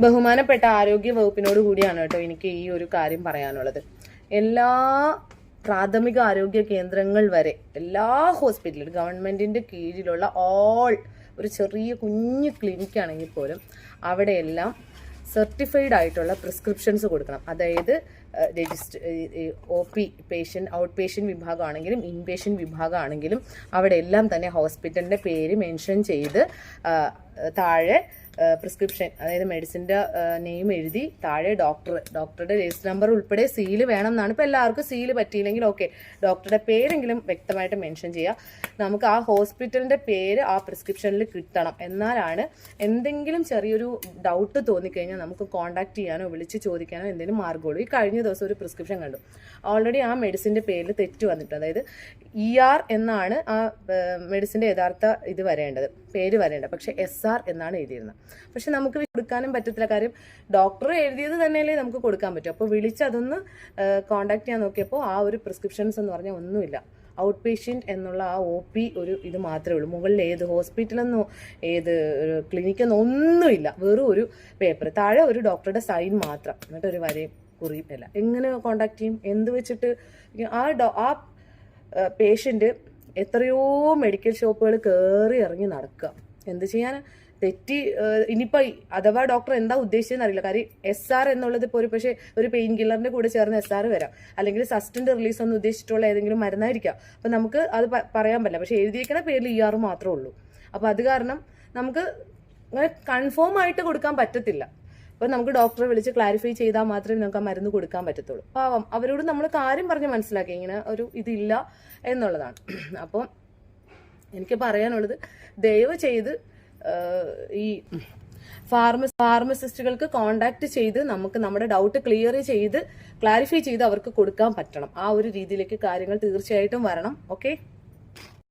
ബഹുമാനപ്പെട്ട ആരോഗ്യ വകുപ്പിനോട് കൂടിയാണ് കേട്ടോ എനിക്ക് ഈ ഒരു കാര്യം പറയാനുള്ളത്. എല്ലാ പ്രാഥമിക ആരോഗ്യ കേന്ദ്രങ്ങൾ വരെ എല്ലാ ഹോസ്പിറ്റലും ഗവൺമെന്റിന്റെ കീഴിലുള്ള ഓൾ ഒരു ചെറിയ കുഞ്ഞു ക്ലിനിക്കാണെങ്കിൽ പോലും അവിടെയെല്ലാം സർട്ടിഫൈഡ് ആയിട്ടുള്ള പ്രിസ്ക്രിപ്ഷൻസ് കൊടുക്കണം. അതായത് register O P patient out patient വിഭാഗമാണെങ്കിലും in patient വിഭാഗമാണെങ്കിലും അവിടെ എല്ലാം തന്നെ ഹോസ്പിറ്റലിന്റെ പേര് മെൻഷൻ ചെയ്ത് താഴെ പ്രിസ്ക്രിപ്ഷൻ അതായത് മെഡിസിന്റെ നെയിം എഴുതി താഴെ ഡോക്ടർ ഡോക്ടറുടെ രജിസ്റ്റർ നമ്പർ ഉൾപ്പെടെ സീൽ വേണം എന്നാണ് ഇപ്പോൾ എല്ലാവർക്കും സീൽ പറ്റിയില്ലെങ്കിൽ ഓക്കെ ഡോക്ടറുടെ പേരെങ്കിലും വ്യക്തമായിട്ട് മെൻഷൻ ചെയ്യുക. നമുക്ക് ആ ഹോസ്പിറ്റലിന്റെ പേര് ആ പ്രിസ്ക്രിപ്ഷനിൽ കിട്ടണം. എന്നാലാണ് എന്തെങ്കിലും ചെറിയൊരു ഡൗട്ട് തോന്നിക്കഴിഞ്ഞാൽ നമുക്ക് കോൺടാക്ട് ചെയ്യാനോ വിളിച്ച് ചോദിക്കാനോ എന്തെങ്കിലും മാർഗമുള്ളൂ. ഈ കഴിഞ്ഞ ദിവസം ഒരു പ്രിസ്ക്രിപ്ഷൻ കണ്ടു. ഓൾറെഡി ആ മെഡിസിന്റെ പേരിൽ തെറ്റ് വന്നിട്ടുണ്ട്. അതായത് ഇ ആർ എന്നാണ് ആ മെഡിസിന്റെ യഥാർത്ഥ ഇത് വരേണ്ടത് പേര് വരേണ്ടത്. പക്ഷേ എസ് ആർ എന്നാണ് എഴുതിയിരുന്നത്. പക്ഷെ നമുക്ക് കൊടുക്കാനും പറ്റത്തില്ല. കാര്യം ഡോക്ടർ എഴുതിയത് തന്നെയല്ലേ നമുക്ക് കൊടുക്കാൻ പറ്റും. അപ്പോൾ വിളിച്ച് അതൊന്ന് കോൺടാക്ട് ചെയ്യാൻ നോക്കിയപ്പോൾ ആ ഒരു പ്രിസ്ക്രിപ്ഷൻസ് എന്ന് പറഞ്ഞാൽ ഒന്നുമില്ല. ഔട്ട് പേഷ്യന്റ് എന്നുള്ള ആ ഒ പി ഒരു ഇത് മാത്രമേ ഉള്ളൂ. മുകളിൽ ഏത് ഹോസ്പിറ്റലെന്നോ ഏത് ക്ലിനിക്കെന്നോ ഒന്നുമില്ല. വെറും ഒരു പേപ്പർ താഴെ ഒരു ഡോക്ടറുടെ സൈൻ മാത്രം. എന്നിട്ടൊരു വരെ കുറിയും എല്ലാം. എങ്ങനെ കോണ്ടാക്ട് ചെയ്യും? എന്ത് വെച്ചിട്ട്? ആ ഡോ ആ പേഷ്യന്റ് എത്രയോ മെഡിക്കൽ ഷോപ്പുകൾ കയറി ഇറങ്ങി നടക്കുക. എന്ത് ചെയ്യാൻ തെറ്റി ഇനിയിപ്പോൾ അഥവാ ഡോക്ടർ എന്താ ഉദ്ദേശിച്ചതെന്ന് അറിയില്ല. കാര്യം എസ് ആർ എന്നുള്ളത് ഇപ്പോൾ ഒരു പക്ഷേ ഒരു പെയിൻ കില്ലറിന്റെ കൂടെ ചേർന്ന് എസ് ആർ വരാം. അല്ലെങ്കിൽ സസ്റ്റന്റ് റിലീസ് എന്ന് ഉദ്ദേശിച്ചിട്ടുള്ള ഏതെങ്കിലും മരുന്നായിരിക്കാം. അപ്പം നമുക്ക് അത് പറയാൻ പറ്റില്ല. പക്ഷേ എഴുതിയിരിക്കുന്ന പേരിൽ ഇ ആർ മാത്രമേ ഉള്ളൂ. അപ്പോൾ അത് കാരണം നമുക്ക് അങ്ങനെ കൺഫേം ആയിട്ട് കൊടുക്കാൻ പറ്റത്തില്ല. അപ്പോൾ നമുക്ക് ഡോക്ടറെ വിളിച്ച് ക്ലാരിഫൈ ചെയ്താൽ മാത്രമേ നമുക്ക് ആ മരുന്ന് കൊടുക്കാൻ പറ്റത്തുള്ളൂ. പാവം അവരോട് നമ്മൾ കാര്യം പറഞ്ഞ് മനസ്സിലാക്കി ഇങ്ങനെ ഒരു ഇതില്ല എന്നുള്ളതാണ്. അപ്പോൾ എനിക്ക് പറയാനുള്ളത് ദയവ് ചെയ്ത് ഈ ഫാർമ ഫാർമസിസ്റ്റുകൾക്ക് കോണ്ടാക്ട് ചെയ്ത് നമുക്ക് നമ്മുടെ ഡൗട്ട് ക്ലിയർ ചെയ്ത് ക്ലാരിഫൈ ചെയ്ത് അവർക്ക് കൊടുക്കാൻ പറ്റണം. ആ ഒരു രീതിയിലേക്ക് കാര്യങ്ങൾ തീർച്ചയായിട്ടും വരണം ഓക്കെ